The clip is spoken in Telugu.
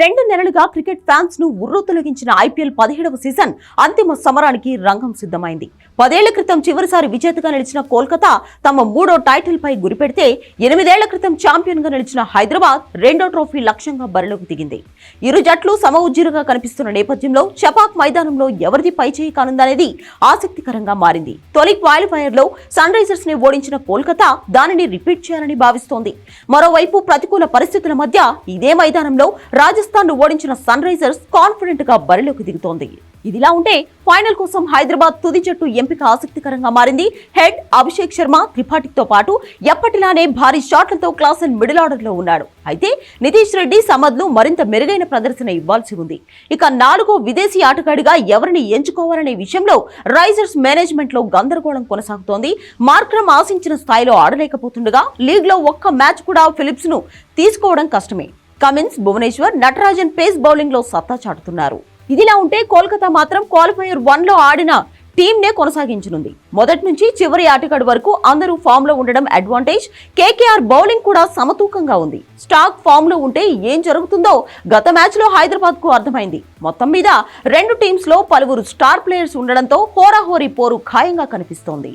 రెండు నెలలుగా క్రికెట్ ఫ్యాన్స్ను ఉర్రూతొలగించిన ఐపీఎల్ పదిహేడవ సీజన్ అంతిమ సమరానికి రంగం సిద్ధమైంది. పదేళ్ళ క్రితం చివరిసారి విజేతగా నిలిచిన కోల్కతా తమ మూడో టైటిల్ పై గురిపెడితే ఎనిమిదేళ్ళ క్రితం ఛాంపియన్గా నిలిచిన హైదరాబాద్ రెండో ట్రోఫీ లక్ష్యంగా బరిలోకి దిగింది. ఇరు జట్లు సమ ఉజ్జీరుగా కనిపిస్తున్న నేపథ్యంలో చపాక్ మైదానంలో ఎవరిది పై చేయి కానుందనేది ఆసక్తికరంగా మారింది. తొలి క్వాలిఫైయర్లో సన్ రైజర్స్ని ఓడించిన కోల్కతా దానిని రిపీట్ చేయాలని భావిస్తోంది. మరోవైపు ప్రతికూల పరిస్థితుల మధ్య ఇదే మైదానంలో రాజస్థాన్ రాజస్థాన్ను ఓడించిన సన్ రైజర్స్ కాన్ఫిడెంట్గా బరిలోకి దిగుతోంది. ఇదిలా ఉంటే ఫైనల్ కోసం హైదరాబాద్ తుది జట్టు ఎంపిక ఆసక్తికరంగా మారింది. హెడ్ అభిషేక్ శర్మ త్రిపాఠితో పాటు ఎప్పటిలానే భారీ షాట్లతో క్లాస్ అండ్ మిడిల్ ఆర్డర్లో ఉన్నాడు. అయితే నితీష్ రెడ్డి సమద్లు మరింత మెరుగైన ప్రదర్శన ఇవ్వాల్సి ఉంది. ఇక నాలుగో విదేశీ ఆటగాడిగా ఎవరిని ఎంచుకోవాలనే విషయంలో రైజర్స్ మేనేజ్మెంట్లో గందరగోళం కొనసాగుతోంది. మార్క్రమ్ ఆశించిన స్థాయిలో ఆడలేకపోతుండగా లీగ్లో ఒక్క మ్యాచ్ కూడా ఫిలిప్స్ను తీసుకోవడం కష్టమే. కమిన్స్ భువనేశ్వర్ నటరాజన్ పేస్ బౌలింగ్లో సత్తా చాటుతున్నారు. ఇదిలా ఉంటే కోల్కతా మాత్రం క్వాలిఫైయర్ వన్లో ఆడిన టీంనే కొనసాగించనుంది. మొదటి నుంచి చివరి ఆటగాడు వరకు అందరూ ఫామ్లో ఉండడం అడ్వాంటేజ్ కేకేఆర్ బౌలింగ్ కూడా సమతూకంగా ఉంది. స్టాక్ ఫామ్లో ఉంటే ఏం జరుగుతుందో గత మ్యాచ్లో హైదరాబాద్కు అర్థమైంది. మొత్తం మీద రెండు టీమ్స్లో పలువురు స్టార్ ప్లేయర్స్ ఉండడంతో హోరాహోరీ పోరు ఖాయంగా కనిపిస్తోంది.